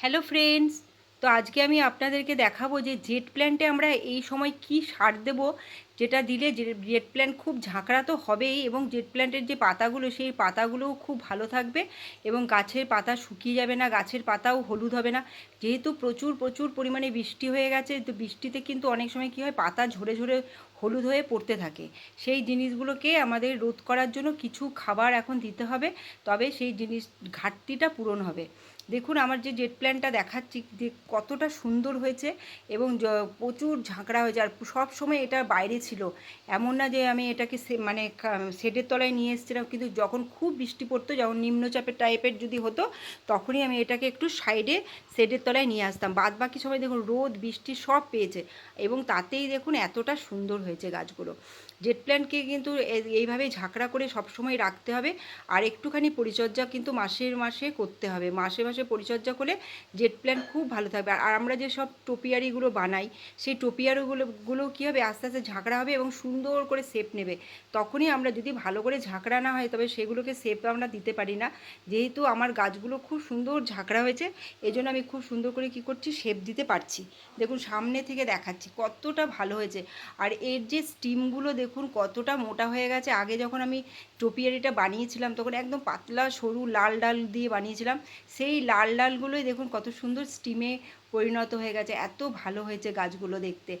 Hello friends, তো আজকে আমি আপনাদেরকে দেখাবো যে জেট প্ল্যান্টে আমরা এই সময় কি সার দেব যেটা দিলে জেট প্ল্যান্ট খুব ঝাঁকড়া তো হবেই এবং জেট প্ল্যান্টের যে পাতাগুলো, সেই পাতাগুলোও খুব ভালো থাকবে এবং গাছের পাতা শুকিয়ে যাবে না, গাছের পাতাও হলুদ হবে না। যেহেতু প্রচুর প্রচুর পরিমাণে বৃষ্টি হয়ে গেছে, তো বৃষ্টিতে কিন্তু অনেক সময় কী হয়, পাতা ঝরে ঝরে হলুদ হয়ে পড়তে থাকে। সেই জিনিসগুলোকে আমাদের রোধ করার জন্য কিছু খাবার এখন দিতে হবে, তবে সেই জিনিস, ঘাটতিটা পূরণ হবে। দেখুন, আমার যে জেট প্ল্যানটা দেখাচ্ছি কতটা সুন্দর হয়েছে এবং প্রচুর ঝাঁকড়া হয়েছে। আর সব সময় এটা বাইরে ছিল। এমন না যে আমি এটাকে মানে শেডের তলায় নিয়ে এসেছিলাম, কিন্তু যখন খুব বৃষ্টি পড়তো, যখন নিম্নচাপের টাইপের যদি হতো, তখনই আমি এটাকে একটু সাইডে শেডের তলায় নিয়ে আসতাম। বাদ বাকি সময় দেখুন, রোদ, বৃষ্টি সব পেয়েছে। এবং তাতেই দেখুন, এতটা সুন্দর হয়েছে গাছগুলো। জেট প্ল্যান্টকে কিন্তু এইভাবে ঝাঁকড়া করে সবসময় রাখতে হবে। আর একটুখানি পরিচর্যা কিন্তু মাসের মাসে করতে হবে। মাসে মাসে পরিচর্যা করলে জেট প্ল্যান্ট খুব ভালো থাকবে। আর আমরা যে সব টোপিয়ারিগুলো বানাই, সেই টোপিয়ারিগুলো, গুলো কী হবে? আস্তে আস্তে ঝাঁকড়া হবে এবং সুন্দর করে শেপ নেবে। তখনই আমরা যদি ভালো করে ঝাঁকড়া না হয়, তবে সেগুলোকে শেপ আমরা দিতে পারি না। যেহেতু আমার গাছগুলো খুব সুন্দর ঝাঁকড়া হয়েছে এই জন্য আমি খুব সুন্দর করে কি করছি, শেপ দিতে পারছি। দেখুন, সামনে থেকে দেখাচ্ছি কতটা ভালো হয়েছে। আর এর যে স্টিমগুলো দেখুন কতটা মোটা হয়ে গেছে। আগে যখন আমি টোপিয়ারিটা বানিয়েছিলাম, তখন একদম পাতলা, সরু লাল ডাল দিয়ে বানিয়েছিলাম। সেই লাল ডালগুলোই দেখুন কত সুন্দর স্টিমে পরিণত হয়ে গেছে। এত ভালো হয়েছে গাছগুলো দেখতে।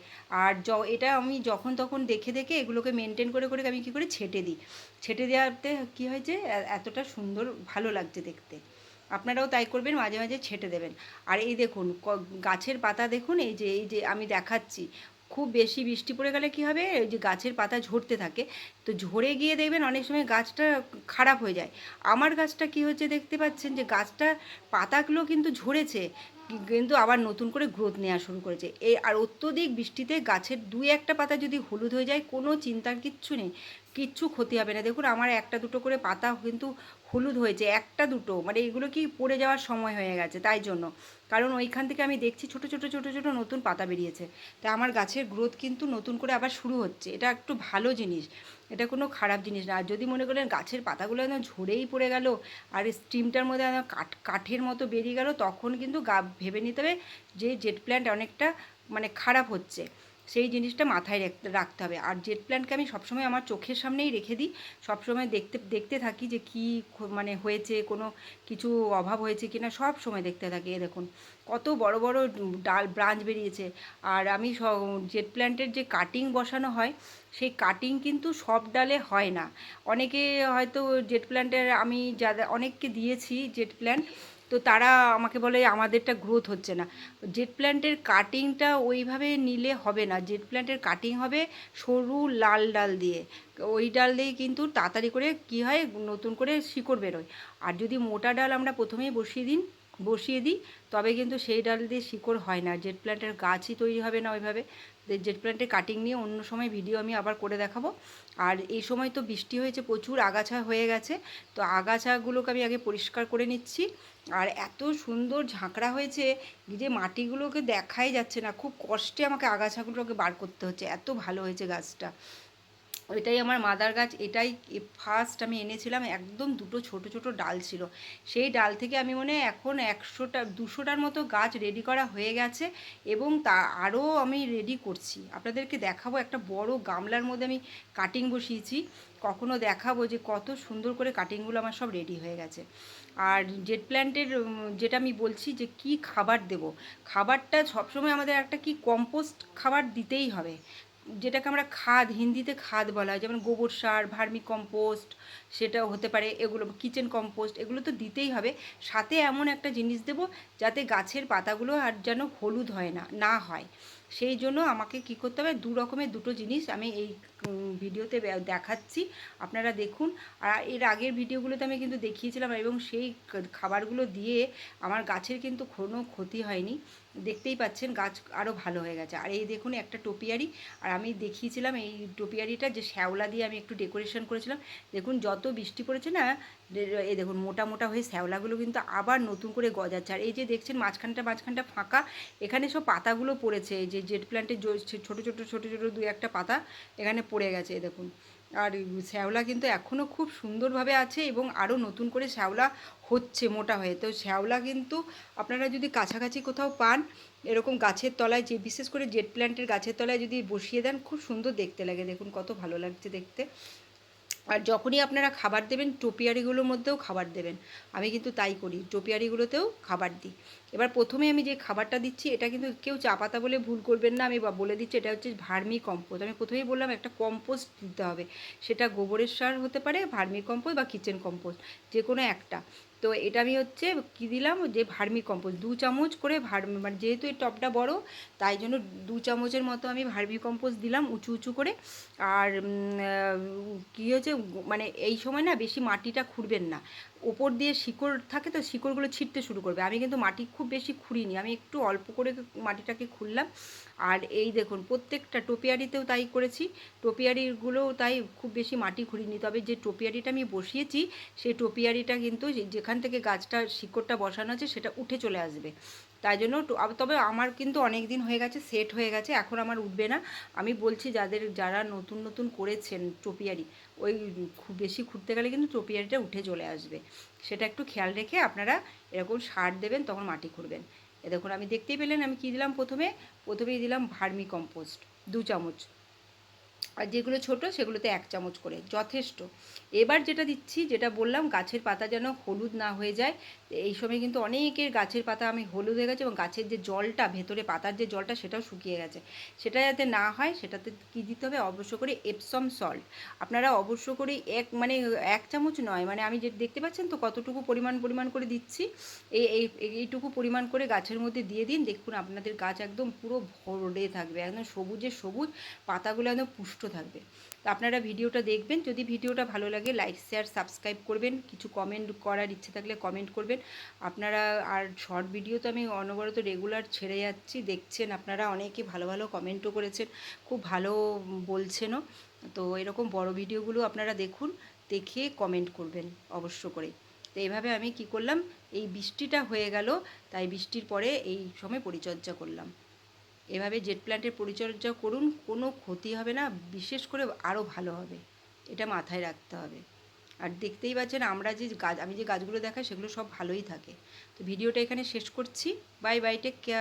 আর য, এটা আমি যখন তখন দেখে দেখে এগুলোকে মেনটেন করে করে আমি কী করে, ছেটে দিই। ছেটে দেওয়াতে কী হয়েছে? এতটা সুন্দর, ভালো লাগছে দেখতে। আপনারাও তাই করবেন, মাঝে মাঝে ছেটে দেবেন। আর এই দেখুন গাছের পাতা দেখুন, এই যে এই যে আমি দেখাচ্ছি। খুব বেশি বৃষ্টি পড়ে গেলে কি হবে? যে গাছের পাতা ঝরতে থাকে। তো ঝরে গিয়ে দেখবেন অনেক সময় গাছটা খারাপ হয়ে যায়। আমার গাছটা কি হচ্ছে দেখতে পাচ্ছেন যে, গাছটা পাতাগুলো কিন্তু ঝরেছে, কিন্তু আবার নতুন করে গ্রোথ নেওয়া শুরু করেছে। এ আর অত্যধিক বৃষ্টিতে গাছের দুই একটা পাতা যদি হলুদ হয়ে যায়, কোনো চিন্তার কিচ্ছু নেই। কিচ্ছু ক্ষতি হবে না। দেখুন, আমার একটা দুটো করে পাতা কিন্তু হলুদ হয়েছে, একটা দুটো। মানে এগুলো কি পড়ে যাওয়ার সময় হয়ে গেছে, তাই জন্য। কারণ ওইখান থেকে আমি দেখছি ছোট ছোট ছোট ছোট নতুন পাতা বেরিয়েছে। তাই আমার গাছের গ্রোথ কিন্তু নতুন করে আবার শুরু হচ্ছে। এটা একটু ভালো জিনিস। এটা কোনো খারাপ জিনিস না। আর যদি মনে করেন গাছের পাতাগুলো একদম ঝরেই পড়ে গেল, আর স্টিমটার মধ্যে একদম কাঠ, কাঠের মতো বেরিয়ে গেল, তখন কিন্তু গা, ভেবে নিতে হবে যে জেট প্ল্যান্ট অনেকটা মানে খারাপ হচ্ছে। সেই জিনিসটা মাথায় রাখতে হবে। আর জেট প্ল্যান্টকে আমি সবসময় আমার চোখের সামনেই রেখে দিই। সবসময় দেখতে দেখতে থাকি যে কি মানে হয়েছে, কোনো কিছু অভাব হয়েছে কি না সব সময় দেখতে থাকি। এ দেখুন, কত বড় বড় ডাল, ব্রাঞ্চ বেরিয়েছে। আর আমি জেট প্ল্যান্টের যে কাটিং বসানো হয়, সেই কাটিং কিন্তু সব ডালে হয় না। অনেকে হয়তো জেট প্ল্যান্টের আমি যাদের, অনেককে দিয়েছি জেট প্ল্যান্ট তো তারা আমাকে বলে আমাদেরটা গ্রোথ হচ্ছে না। জেট প্ল্যান্টের কাটিংটা ওইভাবে নিলে হবে না। জেট প্ল্যান্টের কাটিং হবে সরু লাল ডাল দিয়ে। ওই ডাল দিয়ে কিন্তু তাড়াতাড়ি করে কি হয়? নতুন করে শিকড় বেরোয়। আর যদি মোটা ডাল আমরা প্রথমেই বসিয়ে দিন বসিয়ে দিই। তবে কিন্তু সেই ডাল দিয়ে শিকড় হয় না। জেট প্ল্যান্টের গাছই তৈরি হবে না ওইভাবে। জেট প্ল্যান্টের কাটিং নিয়ে অন্য সময় ভিডিও আমি আবার করে দেখাবো। আর এই সময় তো বৃষ্টি হয়েছে, প্রচুর আগাছা হয়ে গেছে। তো আগাছাগুলোকে আমি আগে পরিষ্কার করে নিচ্ছি। আর এত সুন্দর ঝাঁকড়া হয়েছে যে মাটিগুলোকে দেখাই যাচ্ছে না। খুব কষ্টে আমাকে আগাছাগুলোকে বার করতে হচ্ছে। এত ভালো হয়েছে গাছটা। ওইটাই আমার মাদার গাছ, এটাই ফার্স্ট আমি এনেছিলাম, একদম দুটো ছোট ছোট ডাল ছিল। সেই ডাল থেকে আমি মনে এখন একশোটা, দুশোটার মতো গাছ রেডি করা হয়ে গেছে এবং তা আরও আমি রেডি করছি। আপনাদেরকে দেখাবো একটা বড় গামলার মধ্যে আমি কাটিং বসিয়েছি। কখনো দেখাবো যে কত সুন্দর করে কাটিংগুলো আমার সব রেডি হয়ে গেছে। আর জেট প্ল্যান্টের যেটা আমি বলছি যে কি খাবার দেব? খাবারটা সবসময় আমাদের একটা কি কম্পোস্ট খাবার দিতেই হবে। যেটাকে আমরা খাদ, হিন্দিতে খাদ বলা হয়, যেমন গোবর সার, ভার্মি কম্পোস্ট, সেটাও হতে পারে, এগুলো কিচেন কম্পোস্ট, এগুলো তো দিতেই হবে। সাথে এমন একটা জিনিস দেব যাতে গাছের পাতাগুলো আর যেন হলুদ হয় না না হয়। সেই জন্য আমাকে কী করতে হবে, দু রকমের দুটো জিনিস আমি এই ভিডিওতে দেখাচ্ছি। আপনারা দেখুন। আর এর আগের ভিডিওগুলোতে আমি কিন্তু দেখিয়েছিলাম এবং সেই খাবারগুলো দিয়ে আমার গাছের কিন্তু কোনো ক্ষতি হয়নি। দেখতেই পাচ্ছেন, গাছ আরও ভালো হয়ে গেছে। আর এই দেখুন একটা টোপিয়ারি। আর আমি দেখিয়েছিলাম এই টোপিয়ারিটা যে শ্যাওলা দিয়ে আমি একটু ডেকোরেশন করেছিলাম। দেখুন, যত বৃষ্টি পড়েছে না এই দেখুন, মোটা মোটা হয়ে শ্যাওলাগুলো কিন্তু আবার নতুন করে গজাচ্ছে। আর এই যে দেখছেন, মাঝখানটা মাঝখানটা ফাঁকা। এখানে সব পাতাগুলো পড়েছে। যে জেট প্ল্যান্টের ছোটো ছোটো ছোটো ছোটো দু একটা পাতা এখানে পড়ে গেছে দেখুন। আর শ্যাওলা কিন্তু এখনও খুব সুন্দরভাবে আছে এবং আরও নতুন করে শ্যাওলা হচ্ছে মোটা হয়ে। তো শ্যাওলা কিন্তু আপনারা যদি কাছাকাছি কোথাও পান, এরকম গাছের তলায় যে, বিশেষ করে জেট প্ল্যান্টের গাছের তলায় যদি বসিয়ে দেন, খুব সুন্দর দেখতে লাগে। দেখুন কত ভালো লাগছে দেখতে। আর যখনই আপনারা খাবার দেবেন, টোপিয়ারিগুলোর মধ্যেও খাবার দেবেন। আমি কিন্তু তাই করি, টোপিয়ারিগুলোতেও খাবার দিই। এবার প্রথমে আমি যে খাবারটা দিচ্ছি, এটা কিন্তু কেউ চা পাতা বলে ভুল করবেন না। আমি বলে দিচ্ছি, এটা হচ্ছে ভার্মি কম্পোস্ট। আমি প্রথমেই বললাম, একটা কম্পোস্ট দিতে হবে। সেটা গোবরের সার হতে পারে, ভার্মি কম্পোস্ট বা কিচেন কম্পোস্ট যে কোনো একটা। তো এটা আমি হচ্ছে কি দিলাম, যে ভার্মি কম্পোস্ট। দু চামচ করে ভার মানে যেহেতু এই টবটা বড়, তাই জন্য দু চামচের মতো আমি ভার্মি কম্পোস্ট দিলাম উঁচু উঁচু করে। আর কী হয়েছে মানে এই সময় না বেশি মাটিটা খুঁড়বেন না। ওপর দিয়ে শিকড় থাকে তো শিকড়গুলো ছিটতে শুরু করবে। আমি কিন্তু মাটি খুব বেশি খুঁড়িনি, আমি একটু অল্প করে মাটিটাকে খুললাম আর এই দেখুন, প্রত্যেকটা টোপিয়ারিতেও তাই করেছি, টোপিয়ারিগুলোও তাই খুব বেশি মাটি খুঁড়িনি। তবে যে টোপিয়ারিটা আমি বসিয়েছি, সেই টোপিয়ারিটা কিন্তু যেখান থেকে গাছটা, শিকড়টা বসানো আছে, সেটা উঠে চলে আসবে। তাই জন্য তবে আমার কিন্তু অনেক দিন হয়ে গেছে সেট হয়ে গেছে, এখন আমার উঠবে না। আমি বলছি যাদের, যারা নতুন নতুন করেছেন টোপিয়ারি ওই খুব বেশি খুঁড়তে গেলে কিন্তু টোপিয়ারিটা উঠে চলে আসবে। সেটা একটু খেয়াল রেখে আপনারা এরকম সার দেবেন, তখন মাটি খুঁড়বেন। এ দেখুন, আমি দেখতেই পেলেন, আমি কী দিলাম প্রথমে? প্রথমেই দিলাম ভার্মি কম্পোস্ট, দু চামচ। আর যেগুলো ছোট সেগুলোতে এক চামচ করে, যথেষ্ট। এবার যেটা দিচ্ছি, যেটা বললাম, গাছের পাতা যেন হলুদ না হয়ে যায়, এই সময় কিন্তু অনেকের গাছের পাতা আমি হলুদ হয়ে গেছে এবং গাছের যে জলটা, ভেতরে পাতার যে জলটা সেটাও শুকিয়ে গেছে। সেটা যাতে না হয়, সেটাতে কী দিতে হবে? অবশ্য করে এপসম সল্ট আপনারা অবশ্য করে এক মানে এক চামচ নয় মানে আমি যে দেখতে পাচ্ছেন তো কতটুকু পরিমাণ পরিমাণ করে দিচ্ছি, এই এই, এইটুকু পরিমাণ করে গাছের মধ্যে দিয়ে দিন, দেখুন আপনাদের গাছ একদম পুরো ভরে থাকবে, একদম সবুজে সবুজ, পাতাগুলো একদম পুষ্ট থাকবে। তো আপনারা ভিডিওটা দেখবেন, যদি ভিডিওটা ভালো লাগে লাইক শেয়ার সাবস্ক্রাইব করবেন। কিছু কমেন্ট করার ইচ্ছে থাকলে কমেন্ট করবেন। আপনারা, আর শর্ট ভিডিও তো আমি অনবরত রেগুলার ছেড়ে যাচ্ছি। দেখছেন আপনারা অনেকে ভালো ভালো কমেন্টও করেছেন। খুব ভালো বলছেনও। তো এরকম বড় ভিডিওগুলো আপনারা দেখুন, দেখে কমেন্ট করবেন অবশ্য করে। তো এইভাবে আমি কি করলাম, এই বৃষ্টিটা হয়ে গেল, তাই বৃষ্টির পরে এই সময় পরিচর্যা করলাম। এভাবে জেট প্ল্যান্টের পরিচর্যা করুন, কোনো ক্ষতি হবে না, বিশেষ করে আরও ভালো হবে। এটা মাথায় রাখতে হবে। আর দেখতেই পাচ্ছেন আমরা যে গাছ, আমি যে গাছগুলো দেখাই সেগুলো সব ভালোই থাকে। তো ভিডিওটা এখানে শেষ করছি। Bye bye take care